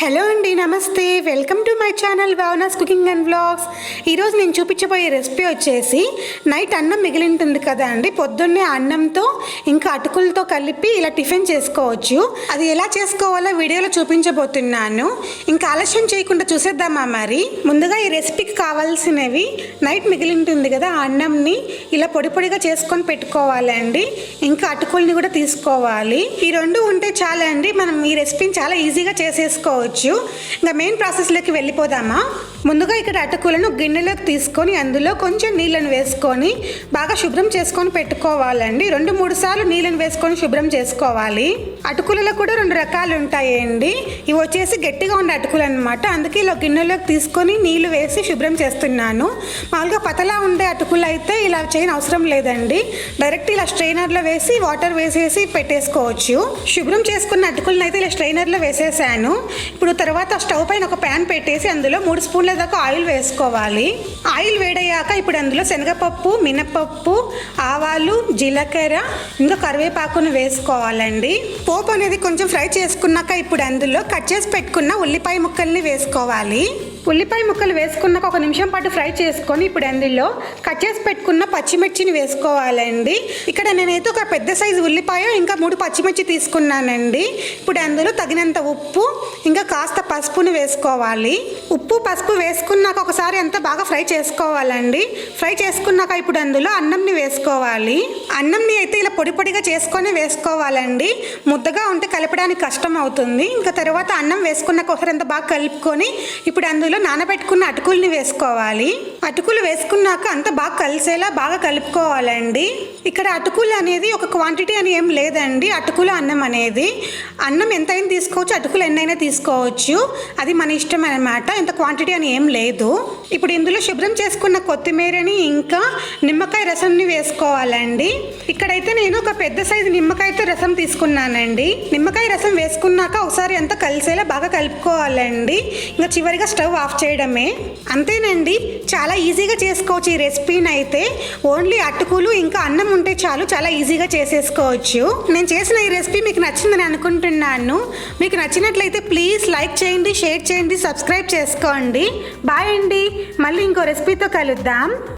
Hello అండి నమస్తే. Welcome to my channel Bhavana's cooking and vlogs ఈరోజు నేను చూపించబోయే రెసిపీ వచ్చేసి నైట్ అన్నం మిగిలి ఉంటుంది కదా అండి. పొద్దున్నే అన్నంతో ఇంకా అటుకులతో కలిపి ఇలా టిఫిన్ చేసుకోవచ్చు. అది ఎలా చేసుకోవాలో వీడియోలో చూపించబోతున్నాను. ఇంకా ఆలస్యం చేయకుండా చూసేద్దామా మరి? ముందుగా ఈ రెసిపీకి కావాల్సినవి నైట్ మిగిలి ఉంటుంది కదా ఆ అన్నంని ఇలా పొడి పొడిగా చేసుకొని పెట్టుకోవాలండి ఇంకా అటుకుల్ని కూడా తీసుకోవాలి. ఈ రెండు ఉంటే చాలండి మనం ఈ రెసిపీని చాలా ఈజీగా చేసేసుకోవచ్చు. ఇంకా మెయిన్ ప్రాసెస్లోకి వెళ్ళిపోదామా? ముందుగా ఇక్కడ అటుకులను గిన్నెలోకి తీసుకొని అందులో కొంచెం నీళ్ళని వేసుకొని బాగా శుభ్రం చేసుకొని పెట్టుకోవాలండి. రెండు మూడు సార్లు నీళ్ళని వేసుకొని శుభ్రం చేసుకోవాలి. అటుకులలో కూడా రెండు రకాలు ఉంటాయండి. ఇవి వచ్చేసి గట్టిగా ఉండే అటుకులు అనమాట అందుకే ఇలా గిన్నెలోకి తీసుకొని నీళ్ళు వేసి శుభ్రం చేస్తున్నాను. మామూలుగా పతలా ఉండే అటుకులు అయితే ఇలా చేయని అవసరం లేదండి. డైరెక్ట్ ఇలా స్ట్రైనర్లో వేసి వాటర్ వేసేసి పెట్టేసుకోవచ్చు. శుభ్రం చేసుకున్న అటుకులను అయితే ఇలా స్ట్రైనర్లో వేసేసాను. ఇప్పుడు తర్వాత స్టవ్ పైన ఒక ప్యాన్ పెట్టేసి అందులో మూడు స్పూన్ల దాకా ఆయిల్ వేసుకోవాలి. ఆయిల్ వేడయ్యాక ఇప్పుడు అందులో శనగపప్పు మినపప్పు ఆవాలు జీలకర్ర ఇంకా కరివేపాకును వేసుకోవాలండి. పోపు అనేది కొంచెం ఫ్రై చేసుకున్నాక ఇప్పుడు అందులో కట్ చేసి పెట్టుకున్న ఉల్లిపాయ ముక్కల్ని వేసుకోవాలి. ఉల్లిపాయ ముక్కలు వేసుకున్నాక ఒక నిమిషం పాటు ఫ్రై చేసుకొని ఇప్పుడు అందులో కట్ చేసి పెట్టుకున్న పచ్చిమిర్చిని వేసుకోవాలండి. ఇక్కడ నేనైతే ఒక పెద్ద సైజు ఉల్లిపాయ ఇంకా మూడు పచ్చిమిర్చి తీసుకున్నానండి. ఇప్పుడు అందులో తగినంత ఉప్పు ఇంకా కాస్త పసుపుని వేసుకోవాలి. ఉప్పు పసుపు వేసుకున్నాక ఒకసారి అంతా బాగా ఫ్రై చేసుకోవాలండి. ఫ్రై చేసుకున్నాక ఇప్పుడు అందులో అన్నంని వేసుకోవాలి. అన్నంని అయితే ఇలా పొడి పొడిగా చేసుకొని వేసుకోవాలండి. ముద్దగా ఉంటే కలపడానికి కష్టం అవుతుంది. ఇంకా తర్వాత అన్నం వేసుకున్నాక ఒకసారి అంతా బాగా కలుపుకొని ఇప్పుడు అందులో నానబెట్టుకున్న అటుకుల్ని వేసుకోవాలి. అటుకులు వేసుకున్నాక అంతా బాగా కలిసేలా బాగా కలుపుకోవాలండి. ఇక్కడ అటుకులు అనేది ఒక క్వాంటిటీ అని ఏం లేదండి. అటుకులు అన్నం అనేది. అన్నం ఎంతైనా తీసుకోవచ్చు అటుకులు ఎన్నైనా తీసుకోవచ్చు. అది మన ఇష్టం అనమాట ఇంత క్వాంటిటీ అని ఏం లేదు. ఇప్పుడు ఇందులో శుభ్రం చేసుకున్న కొత్తిమీరని ఇంకా నిమ్మకాయ రసంని వేసుకోవాలండి. ఇక్కడైతే నేను ఒక పెద్ద సైజు నిమ్మకాయతో రసం తీసుకున్నానండి. నిమ్మకాయ రసం వేసుకున్నాక ఒకసారి అంతా కలిసేలా బాగా కలుపుకోవాలండి. ఇంకా చివరిగా స్టవ్ ఆఫ్ చేయడమే. అంతేనండి చాలా ఈజీగా చేసుకోవచ్చు ఈ రెసిపీని అయితే ఓన్లీ అటుకులు ఇంకా అన్నం ఉంటే చాలు చాలా ఈజీగా చేసేసుకోవచ్చు. నేను చేసిన ఈ రెసిపీ మీకు నచ్చిందని అనుకుంటున్నాను. మీకు నచ్చినట్లయితే ప్లీజ్ లైక్ చేయండి షేర్ చేయండి సబ్స్క్రైబ్ చేసుకోండి. బాయ్ బాయ్ అండి. మళ్ళీ ఇంకో రెసిపీతో కలుద్దాం.